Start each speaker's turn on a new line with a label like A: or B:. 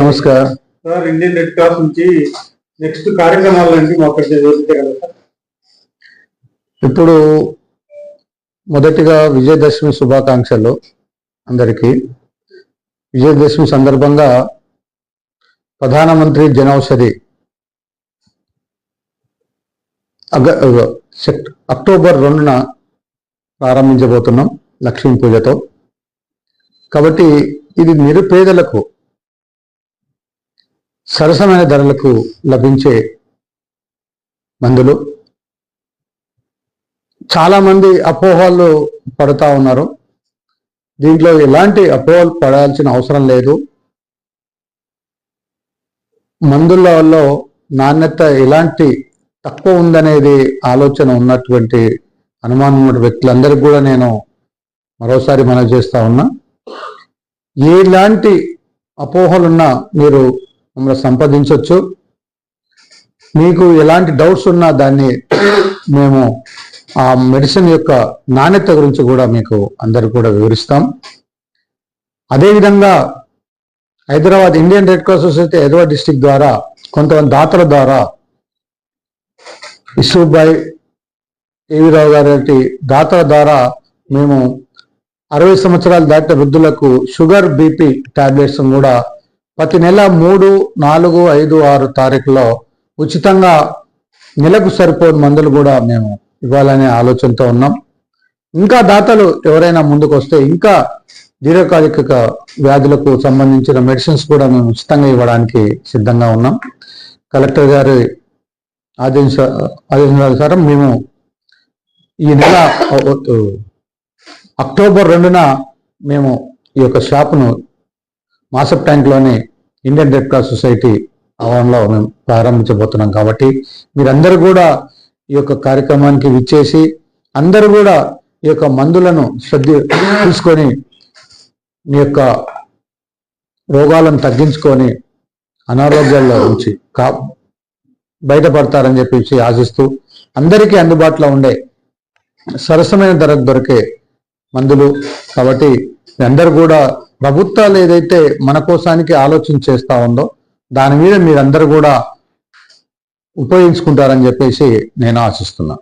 A: నమస్కారం.
B: Sir Indian Red Cross నుంచి next కార్యక్రమాలు అంటే మాకు కొంచెం వివరించగలరా సార్.
A: ఇప్పుడు మొదటిగా విజయదశమి శుభాకాంక్షలు అందరికీ. విజయదశమి సందర్భంగా ప్రధానమంత్రి జనౌషధి అగ అక్టోబర్ రెండున ప్రారంభించబోతున్నాం లక్ష్మీ పూజతో. కాబట్టి ఇది నిరుపేదలకు సరసమైన ధరలకు లభించే మందులు. చాలామంది అపోహలు పడతా ఉన్నారు. దీంట్లో ఎలాంటి అపోహలు పడాల్సిన అవసరం లేదు. మందులలో నాణ్యత ఎలాంటి తక్కువ ఉందనేది ఆలోచన ఉన్నటువంటి అనుమానం ఉన్న వ్యక్తులందరికీ కూడా నేను మరోసారి మనం చేస్తా ఉన్నా. ఎలాంటి అపోహలున్నా మీరు మమ్మల్ని సంప్రదించవచ్చు. మీకు ఎలాంటి డౌట్స్ ఉన్నా దాన్ని మేము ఆ మెడిసిన్ యొక్క నాణ్యత గురించి కూడా మీకు అందరు కూడా వివరిస్తాం. అదేవిధంగా Hyderabad Indian Red Cross society Hyderabad district ద్వారా కొంతమంది దాతల ద్వారా ఇసుబాయ్ ఏవి రావు గారి దాతల ద్వారా మేము అరవై సంవత్సరాలు దాటిన వృద్ధులకు షుగర్ బీపీ టాబ్లెట్స్ కూడా ప్రతి నెల మూడు నాలుగు ఐదు ఆరు తారీఖులో ఉచితంగా నెలకు సరిపోని మందులు కూడా మేము ఇవ్వాలనే ఆలోచనతో ఉన్నాం. ఇంకా దాతలు ఎవరైనా ముందుకు వస్తే ఇంకా దీర్ఘకాలిక వ్యాధులకు సంబంధించిన మెడిసిన్స్ కూడా మేము ఉచితంగా ఇవ్వడానికి సిద్ధంగా ఉన్నాం. కలెక్టర్ గారి ఆదేశ ఆదేశానుసారం మేము ఈ నెల అక్టోబర్ రెండున మేము ఈ యొక్క షాపును మాసప్ ట్యాంక్లోని ఇండియన్ రెడ్ క్రాస్ సొసైటీ ఆవరణలో మేము ప్రారంభించబోతున్నాం కాబట్టి మీరందరూ కూడా ఈ యొక్క కార్యక్రమానికి విచ్చేసి అందరూ కూడా ఈ యొక్క మందులను శ్రద్ధ తీసుకొని మీ యొక్క రోగాలను తగ్గించుకొని అనారోగ్యాల్లో ఉంచి కా బయటపడతారని చెప్పేసి ఆశిస్తూ అందరికీ అందుబాటులో ఉండే సరసమైన ధరకు దొరికే మందులు కాబట్టి అందరూ కూడా ప్రభుత్వాలు ఏదైతే మన కోసానికి ఆలోచన చేస్తా ఉందో దాని మీద మీరందరూ కూడా ఉపయోగించుకుంటారని చెప్పేసి నేను ఆశిస్తున్నా.